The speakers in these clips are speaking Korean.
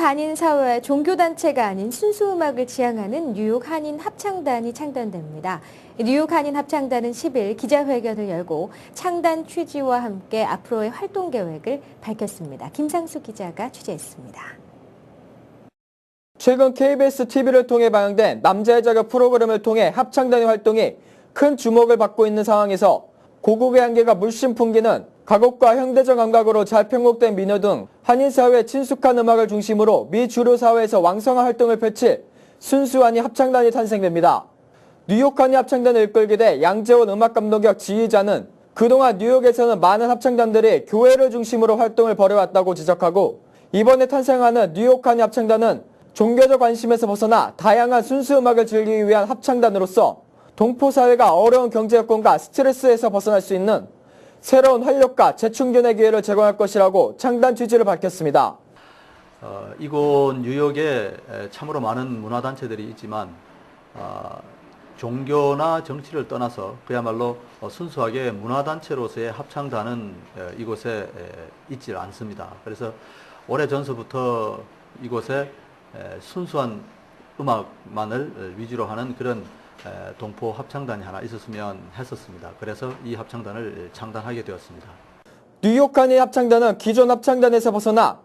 한인 사회 종교 단체가 아닌 순수 음악을 지향하는 뉴욕 한인 합창단이 창단됩니다. 뉴욕 한인 합창단은 10일 기자회견을 열고 창단 취지와 함께 앞으로의 활동 계획을 밝혔습니다. 김상수 기자가 취재했습니다. 최근 KBS TV를 통해 방영된 남자의 자격 프로그램을 통해 합창단의 활동이 큰 주목을 받고 있는 상황에서 고국의 한계가 물씬 풍기는 가곡과 현대적 감각으로 잘 편곡된 민요 등 한인 사회에 친숙한 음악을 중심으로 미 주류 사회에서 왕성한 활동을 펼칠 순수한이 합창단이 탄생됩니다. 뉴욕 한이 합창단을 이끌게 돼 양재원 음악감독역 지휘자는 그동안 뉴욕에서는 많은 합창단들이 교회를 중심으로 활동을 벌여왔다고 지적하고 이번에 탄생하는 뉴욕 한이 합창단은 종교적 관심에서 벗어나 다양한 순수 음악을 즐기기 위한 합창단으로서 동포 사회가 어려운 경제 여건과 스트레스에서 벗어날 수 있는 새로운 활력과 재충전의 기회를 제공할 것이라고 창단 취지를 밝혔습니다. 어, 이곳 뉴욕에 에, 참으로 많은 문화단체들이 있지만 아, 종교나 정치를 떠나서 그야말로 어, 순수하게 문화단체로서의 합창단은 에, 이곳에 에, 있지 않습니다. 그래서 오래 전서부터 이곳에 에, 순수한 음악만을 에, 위주로 하는 그런 에, 동포 합창단이 하나 있었으면 했었습니다. 그래서 이 합창단을 창단하게 되었습니다. 뉴욕 한의 합창단은 기존 합창단에서 벗어나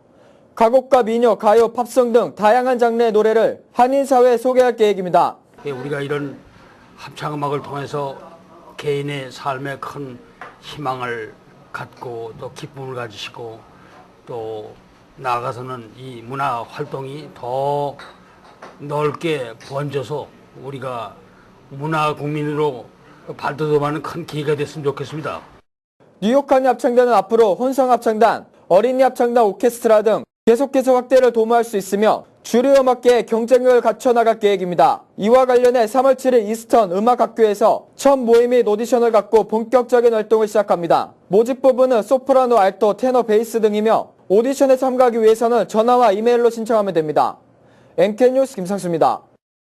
가곡과 민요, 가요, 팝송 등 다양한 장르의 노래를 한인 사회에 소개할 계획입니다. 예, 우리가 이런 합창 음악을 통해서 개인의 삶에 큰 희망을 갖고 또 기쁨을 가지시고 또 나아가서는 이 문화 활동이 더 넓게 번져서 우리가 문화 국민으로 발돋움하는 큰 기회가 됐으면 좋겠습니다. 뉴욕 한의 합창단은 앞으로 혼성 합창단, 어린이 합창단 오케스트라 등 계속해서 확대를 도모할 수 있으며 주류 음악계의 경쟁력을 갖춰 나갈 계획입니다. 이와 관련해 3월 7일 이스턴 음악학교에서 첫 모임 및 오디션을 갖고 본격적인 활동을 시작합니다. 모집 부분은 소프라노, 알토, 테너, 베이스 등이며 오디션에 참가하기 위해서는 전화와 이메일로 신청하면 됩니다. 엔케뉴스 김상수입니다.